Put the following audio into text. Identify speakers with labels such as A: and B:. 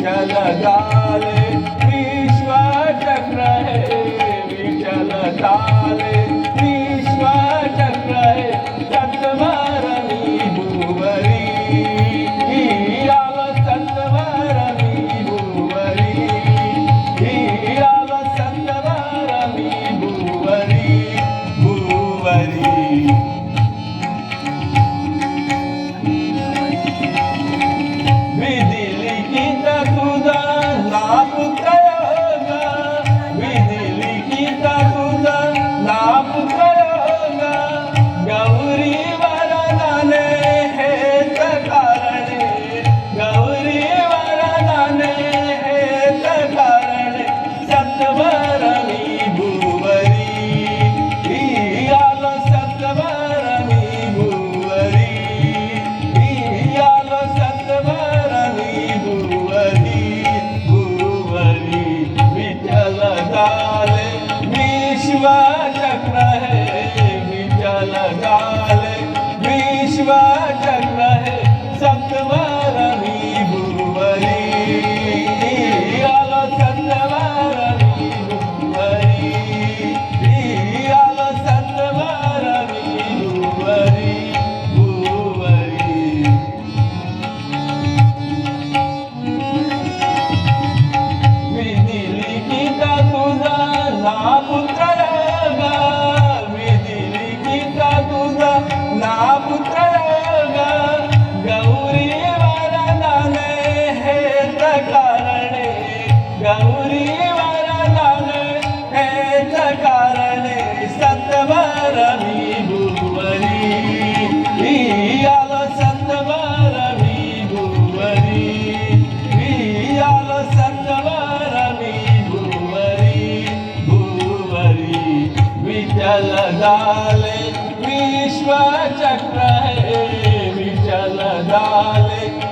A: विठल ताले विश्वाचक्र हे विठल ताले विश्वा चक्र है विचल काल। विश्वा चक्र विठ्ठल झाले विश्व चक्र हे विठ्ठल डाले